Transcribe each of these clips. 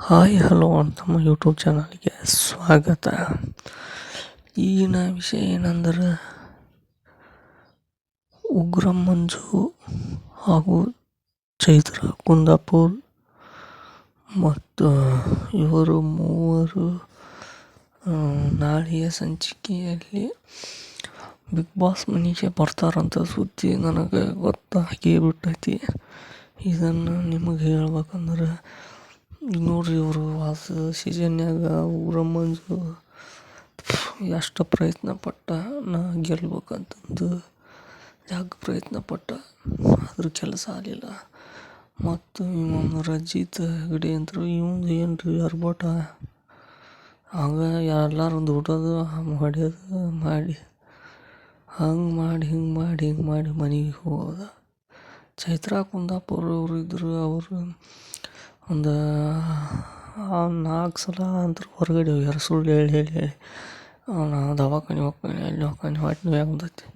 Hi, hello ನಮ್ಮ YouTube ಚಾನಲ್ಗೆ ಸ್ವಾಗತ. ಈಗಿನ ವಿಷಯ ಏನಂದ್ರೆ, ಉಗ್ರ ಮಂಜು ಹಾಗೂ ಚೈತ್ರ ಕುಂದಾಪುರ್ ಮತ್ತು ಇವರು ಮೂವರು ನಾಳೆಯ ಸಂಚಿಕೆಯಲ್ಲಿ ಬಿಗ್ ಬಾಸ್ ಮನೆಗೆ ಬರ್ತಾರಂತ ಸುದ್ದಿ ನನಗೆ ಗೊತ್ತಾಗಿ ಬಿಟ್ಟೈತಿ ಇದನ್ನು ನಿಮಗೆ ಹೇಳ್ಬೇಕಂದ್ರೆ ನೋಡ್ರಿ ಇವರು ವಾಸ ಸೀಸನ್ಯಾಗ ಮಂಜು ಎಷ್ಟು ಪ್ರಯತ್ನ ಪಟ್ಟ ನಾ ಗೆಲ್ಬೇಕಂತಂದು ಯಾಕೆ ಪ್ರಯತ್ನ ಪಟ್ಟ. ಆದರೂ ಕೆಲಸ ಆಗಲಿಲ್ಲ. ಮತ್ತು ಇವನು ರಜಿತ್ ಹೆಗಡೆ ಅಂತರು ಇವಂದು ಏನು ರೀ ಆರ್ಭಟ ಹಂಗೆ ಎಲ್ಲರೂ ದುಡೋದು ಹೊಡೆಯೋದು, ಮಾಡಿ, ಹಂಗೆ ಮಾಡಿ, ಹಿಂಗೆ ಮಾಡಿ ಹಿಂಗೆ ಮಾಡಿ ಮನೆಗೆ ಹೋದ ಚೈತ್ರ ಕುಂದಾಪುರ ಅವರು ಇದ್ದರು ಅವರು ಒಂದು ನಾಲ್ಕು ಸಲ ಅಂತೂ ಹೊರಗಡೆ ಯಾರು ಸುಳ್ಳು ಹೇಳಿ ಹೇಳಿ ಹೇಳಿ. ನಾ ದವಾಖಾನೆ ಹೋಗ್ತೀನಿ ಅಲ್ಲಿ ಹೋಗ್ತೀನಿ, ಹೊಟ್ಟೆ ನೋವು ಬಂದೈತಿ?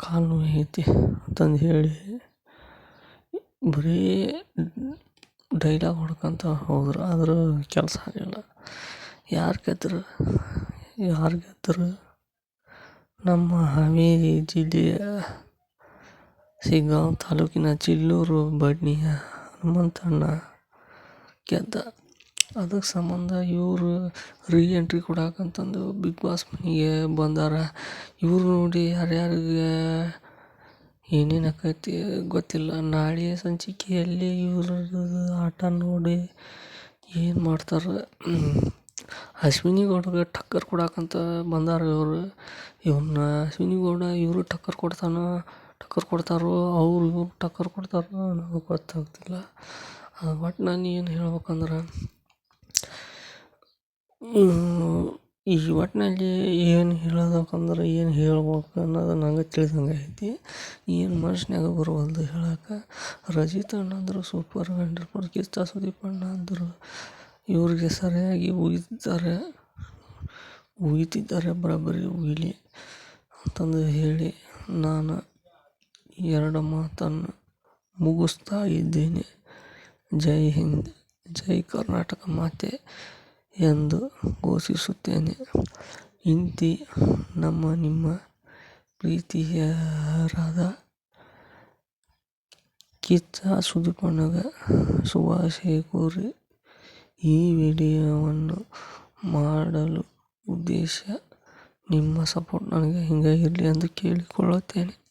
ಕಾಲು ನೋವು ಐತಿ ಅಂತಂದು ಹೇಳಿ, ಬರೀ ಡೈಲಾಗ್ ಹೊಡ್ಕೊಂತ ಹೋದ್ರು. ಆದರೂ ಕೆಲಸ ಆಗಲಿಲ್ಲ. ಯಾರು ಗೆದ್ರು? ಯಾರು ಗೆದ್ರು? ನಮ್ಮ ಹಾವೇರಿ ಜಿಲ್ಲೆಯ, ಸಿಗ್ಗಾಂವ್ ತಾಲೂಕಿನ ಚಿಲ್ಲೂರು ಬಡ್ನಿಯ ಹನುಮಂತಣ್ಣ ಗೆದ್ದ. ಅದಕ್ಕೆ ಸಂಬಂಧ ಇವರು ರೀ ಎಂಟ್ರಿ ಕೊಡಾಕಂತಂದು ಬಿಗ್ ಬಾಸ್ ಮನೆಗೆ ಬಂದಾರ. ಇವ್ರು ನೋಡಿ ಯಾರ್ಯಾರಿಗೆ ಏನೇನು ಆಕೈತಿ ಗೊತ್ತಿಲ್ಲ. ನಾಳೆ ಸಂಚಿಕೆಯಲ್ಲಿ ಇವರು ಆಟ ನೋಡಿ ಏನು ಮಾಡ್ತಾರೆ. ಅಶ್ವಿನಿ ಗೌಡಗೆ ಟಕ್ಕರ್ ಕೊಡಾಕಂತ ಬಂದಾರ ಇವರು. ಇವನ್ನ ಅಶ್ವಿನಿ ಗೌಡ ಇವರು ಟಕ್ಕರ್ ಕೊಡ್ತಾನೋ. ಟಕ್ಕರ್ ಕೊಡ್ತಾರೋ, ಅವ್ರು ಇವ್ರು ಟಕ್ಕರ್ ಕೊಡ್ತಾರೋ ನನಗೆ ಗೊತ್ತಾಗ್ತಿಲ್ಲ. ಒಟ್ಟು ನಾನು ಏನು ಹೇಳ್ಬೇಕಂದ್ರೆ ಈ ಒಟ್ಟಿನಲ್ಲಿ ಏನು ಹೇಳೋದಕ್ಕಂದ್ರೆ ಏನು ಹೇಳ್ಬೇಕು ಅನ್ನೋದು ನನಗೆ ತಿಳಿದಂಗೆ ಐತಿ. ಏನು ಮನುಷ್ಯನಾಗ ಬರುವಲ್ದು ಹೇಳಕ್ಕೆ ರಜಿತ್ ಅಣ್ಣ ಅಂದರು ಸೂಪರ್ ಪರ್ ಕಿಚ್ಚ ಸುದೀಪ್ ಅಣ್ಣ ಅಂದರು ಇವ್ರಿಗೆ ಸರಿಯಾಗಿ ಉಯ್ತಿದ್ದಾರೆ. ಉಗಿತಿದ್ದಾರೆ ಬರೋಬ್ಬರಿ ಉಗಿಲಿ ಅಂತಂದು ಹೇಳಿ ನಾನು ಎರಡು ಮಾತನ್ನು ಮುಗಿಸ್ತಾ ಇದ್ದೇನೆ. ಜೈ ಹಿಂದ್, ಜೈ ಕರ್ನಾಟಕ ಮಾತೆ ಎಂದು ಘೋಷಿಸುತ್ತೇನೆ. ಇಂತಿ ನಮ್ಮ, ನಿಮ್ಮ ಪ್ರೀತಿಯರಾದ ಕಿಚ್ಚ ಸುದೀಪಣ್ಣಗೆ ಶುಭಾಶಯ ಕೋರಿ ಈ ವಿಡಿಯೋವನ್ನು ಮಾಡಲು ಉದ್ದೇಶ ನಿಮ್ಮ ಸಪೋರ್ಟ್ ನನಗೆ ಹಿಂಗೆ ಇರಲಿ ಎಂದು ಕೇಳಿಕೊಳ್ಳುತ್ತೇನೆ.